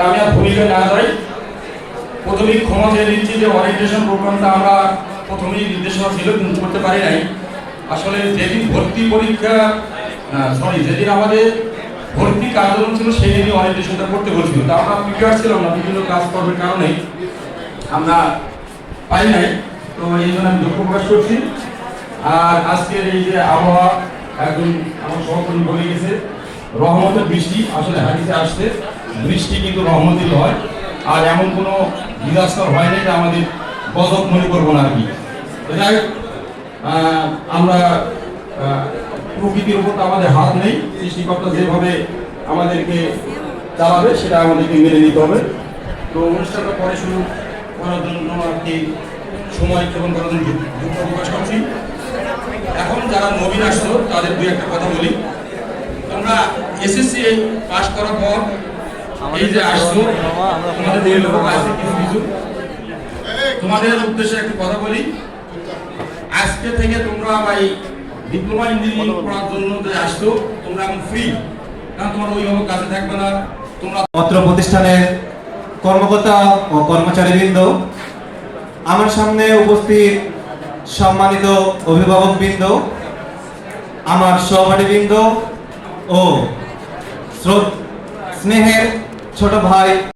তা আমি আর ভূমিকা না যাই প্রথমেই ক্ষমা চেয়ে দিচ্ছি যে ওরিয়েন্টেশন প্রোগ্রামটা আমরা প্রথমেই নির্দেশনা ছিল করতে পারি নাই। আসলে যেদিন ভর্তি পরীক্ষা সরি যেদিন আমাদের ভর্তি কার্যক্রম ছিল সেই দিনই ওরিয়েন্টেশনটা করতে বলছিল তা আমরা প্রিপেয়ার ছিলাম না, বিভিন্ন কাজকর্মের কারণে। আমরা পাই নাই। তো এই জন্য আমি দুঃখ প্রকাশ করছি। আর আজকের এই যে আবহাওয়া একজন আমার সহকর্মী বলে গেছে, রহমতের বৃষ্টি আসলে হাদিসে আসছে। বৃষ্টি কিন্তু রহমতির হয়। আর এমন কোনো ডিজাস্টার হয় নাই যে আমাদের গজব মনে করব না আর কি। যাই আমরা প্রকৃতির উপর তো আমাদের হাত নেই। সৃষ্টিকর্তা যেভাবে আমাদেরকে চালাবে, সেটা আমাদেরকে মেনে নিতে হবে। তো অনুষ্ঠানটা পরে শুরু করার জন্য আর কি সময় ক্ষেপণ করার জন্য দুঃখ প্রকাশ করছি এখন যারা নবীন আসলো, তাদের দুই একটা কথা বলি। তোমরা এসএসসি পাস করার পর এই যে আসছো তোমাদের দুই লোক আছে কিছু কিছু তোমাদের উদ্দেশ্যে একটা কথা বলি। আজকে থেকে তোমরা ভাই ডিপ্লোমা ইঞ্জিনিয়ারিং পড়ার জন্য যে আসছো তোমরা এখন ফ্রি কারণ তোমার অভিভাবক কাছে থাকবে না। তোমরা অত্র প্রতিষ্ঠানের কর্মকর্তা ও কর্মচারীবৃন্দ আমার সামনে উপস্থিত সম্মানিত অভিভাবকবৃন্দ আমার সহপাঠীবৃন্দ ও স্নেহের ছোট ভাই